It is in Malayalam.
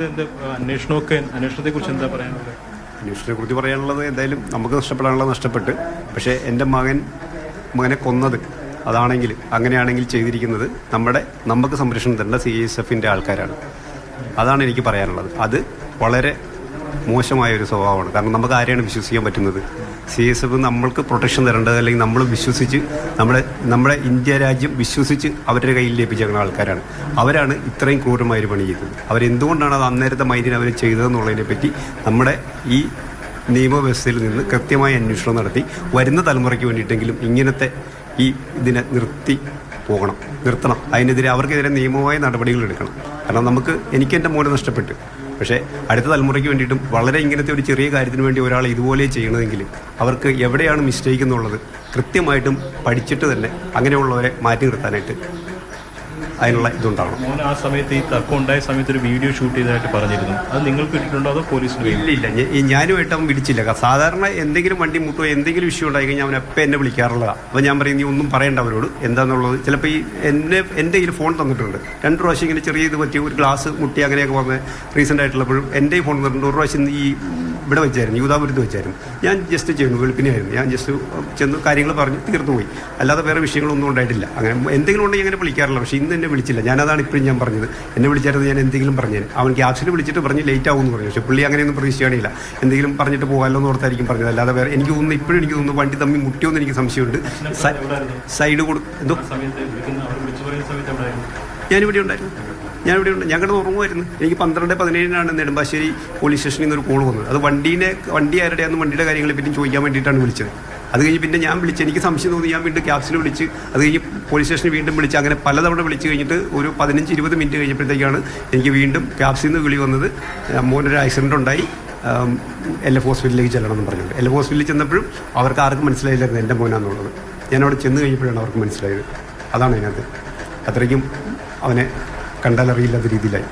അന്വേഷണത്തെ കുറിച്ച് പറയാനുള്ളത്? പറയാനുള്ളത് എന്തായാലും നമുക്ക് നഷ്ടപ്പെടാനുള്ളത് നഷ്ടപ്പെട്ട് പക്ഷേ എന്റെ മകൻ മകനെ കൊന്നത് അതാണെങ്കിൽ അങ്ങനെയാണെങ്കിൽ ചെയ്തിരിക്കുന്നത് നമ്മുടെ നമുക്ക് സംരക്ഷണം തരേണ്ട സി എസ് എഫിന്റെ ആൾക്കാരാണ്. അതാണ് എനിക്ക് പറയാനുള്ളത്. അത് വളരെ മോശമായ ഒരു സ്വഭാവമാണ്. കാരണം നമുക്ക് ആരെയാണ് വിശ്വസിക്കാൻ പറ്റുന്നത്? സി എസ് എഫ് നമ്മൾക്ക് പ്രൊട്ടക്ഷൻ തരേണ്ടത് അല്ലെങ്കിൽ നമ്മൾ വിശ്വസിച്ച് നമ്മുടെ നമ്മുടെ ഇന്ത്യ രാജ്യം വിശ്വസിച്ച് അവരുടെ കയ്യിൽ ലഭിച്ചേക്കുന്ന ആൾക്കാരാണ്. അവരാണ് ഇത്രയും ക്രൂരമായ ഒരു പണി ചെയ്തത്. അവരെന്തുകൊണ്ടാണ് അത് അന്നേരത്തെ മൈൻഡിന് അവർ ചെയ്തതെന്നുള്ളതിനെ പറ്റി നമ്മുടെ ഈ നിയമവ്യവസ്ഥയിൽ നിന്ന് കൃത്യമായ അന്വേഷണം നടത്തി വരുന്ന തലമുറയ്ക്ക് വേണ്ടിയിട്ടെങ്കിലും ഇങ്ങനത്തെ ഈ ഇതിനെ നിർത്തി പോകണം. നിർത്തണം. അതിനെതിരെ അവർക്കെതിരെ നിയമമായ നടപടികൾ എടുക്കണം. കാരണം നമുക്ക് എനിക്ക് എന്റെ മോനെ നഷ്ടപ്പെട്ടു. പക്ഷേ അടുത്ത തലമുറയ്ക്ക് വേണ്ടിയിട്ടും വളരെ ഇങ്ങനത്തെ ഒരു ചെറിയ കാര്യത്തിന് വേണ്ടി ഒരാൾ ഇതുപോലെ ചെയ്യണമെങ്കിൽ അവർക്ക് എവിടെയാണ് മിസ്റ്റേക്ക് എന്നുള്ളത് കൃത്യമായിട്ടും പഠിച്ചിട്ട് തന്നെ അങ്ങനെയുള്ളവരെ മാറ്റി നിർത്താനായിട്ട് അതിനുള്ള ഇതുണ്ടാവണം. മോൻ ആ സമയത്ത് ഈ തർക്കം ഉണ്ടായ സമയത്ത് ഒരു വീഡിയോ ഷൂട്ട് ചെയ്തതായിട്ട് പറഞ്ഞിരുന്നു. അത് നിങ്ങൾക്ക് കിട്ടിയിട്ടുണ്ടോ അതോ പോലീസിന് ഇല്ല ഇല്ല. ഞാനുമായിട്ട് അവൻ വിളിച്ചില്ല. സാധാരണ എന്തെങ്കിലും വണ്ടി മുട്ടോ എന്തെങ്കിലും ഇഷ്യൂ ഉണ്ടായി കഴിഞ്ഞാൽ അവൻ എപ്പോൾ എന്നെ വിളിക്കാറുള്ളതാണ് അപ്പോൾ ഞാൻ പറയും നീ ഒന്നും പറയേണ്ട അവരോട്. എന്താണെന്നുള്ളത് ചിലപ്പോൾ ഈ എന്നെ എന്റെ കയ്യിൽ ഫോൺ തന്നിട്ടുണ്ട്. രണ്ട് പ്രാവശ്യം ഇങ്ങനെ ചെറിയ ഇത് പറ്റി ഒരു ഗ്ലാസ് മുട്ടി അങ്ങനെയൊക്കെ വന്ന് റീസെന്റ് ആയിട്ടുള്ളപ്പോഴും എന്റെ ഫോൺ തന്നിട്ടുണ്ട്. ഒരു പ്രാവശ്യം ഈ ഇവിടെ വെച്ചായിരുന്നു യൂതാപുരത്ത് വെച്ചായിരുന്നു. ഞാൻ ജസ്റ്റ് ചെയ്യുന്നു വെളുപ്പിനെയായിരുന്നു. ഞാൻ ജസ്റ്റ് ചെന്ന് കാര്യങ്ങൾ പറഞ്ഞ് തീർന്നു പോയി. അല്ലാതെ വേറെ വിഷയങ്ങളൊന്നും ഉണ്ടായിട്ടില്ല. അങ്ങനെ എന്തെങ്കിലും ഉണ്ടെങ്കിൽ അങ്ങനെ വിളിക്കാറില്ല പക്ഷേ ഇന്ന് എന്നെ വിളിച്ചില്ല. ഞാനതാണ് ഇപ്പോഴും ഞാൻ പറഞ്ഞത്. എന്നെ വിളിച്ചായിരുന്നു ഞാൻ എന്തെങ്കിലും പറഞ്ഞേനെ. അവൻ ക്യാപ്സിൽ വിളിച്ചിട്ട് പറഞ്ഞ് ലേറ്റ് ആവുമെന്ന് പറഞ്ഞു. പക്ഷേ പുള്ളി അങ്ങനെയൊന്നും പ്രതീക്ഷിക്കാനില്ല എന്തെങ്കിലും പറഞ്ഞിട്ട് പോകാമല്ലോ എന്ന് ഓർത്തായിരിക്കും പറഞ്ഞത്. അല്ലാതെ വേറെ എനിക്ക് തോന്നുന്നു ഇപ്പോഴും എനിക്ക് തോന്നുന്നു വണ്ടി തമ്മിൽ മുട്ടിയോന്ന് എനിക്ക് സംശയമുണ്ട്. സൈഡ് കൊടു എന്തോ? ഞാനിവിടെ ഉണ്ടായിരുന്നു. ഞാനിവിടെ ഉണ്ട്. ഞങ്ങളുടെ ഉറങ്ങുമായിരുന്നു. എനിക്ക് പന്ത്രണ്ട് പതിനേഴിനാണ് നെടുമ്പാശ്ശേരി പോലീസ് സ്റ്റേഷനിൽ നിന്ന് ഒരു കോൾ വന്നത്. അത് വണ്ടീനെ വണ്ടി ആരുടെയാണെന്ന് വണ്ടിയുടെ കാര്യങ്ങളെ പറ്റി ചോദിക്കാൻ വേണ്ടിയിട്ടാണ് വിളിച്ചത്. അത് കഴിഞ്ഞ് പിന്നെ ഞാൻ വിളിച്ച് എനിക്ക് സംശയം തോന്നി ഞാൻ വീണ്ടും ക്യാപ്സിൽ വിളിച്ച് അത് കഴിഞ്ഞ് പോലീസ് സ്റ്റേഷനിൽ വീണ്ടും വിളിച്ച് അങ്ങനെ പലതവണ വിളിച്ച് കഴിഞ്ഞിട്ട് ഒരു പതിനഞ്ച് ഇരുപത് മിനിറ്റ് കഴിഞ്ഞപ്പോഴത്തേക്കാണ് എനിക്ക് വീണ്ടും ക്യാപ്സിൽ നിന്ന് വിളി വന്നത്. മോനൊരു ആക്സിഡന്റ് ഉണ്ടായി. എൽ എഫ് ഹോസ്പിറ്റലിലേക്ക് ചെല്ലണമെന്ന് പറഞ്ഞിട്ടുണ്ട്. എൽ എഫ് ഹോസ്പിറ്റലിൽ ചെന്നപ്പോഴും അവർക്ക് ആർക്കും മനസ്സിലായില്ലായിരുന്നു എന്റെ മോനാന്നുള്ളത്. ഞാൻ അവിടെ ചെന്ന് കഴിഞ്ഞപ്പോഴാണ് അവർക്ക് മനസ്സിലായത്. അതാണ് അതിനകത്ത്. അത്രയ്ക്കും അവനെ കണ്ടാലറിയില്ലാത്ത രീതിയിലായി.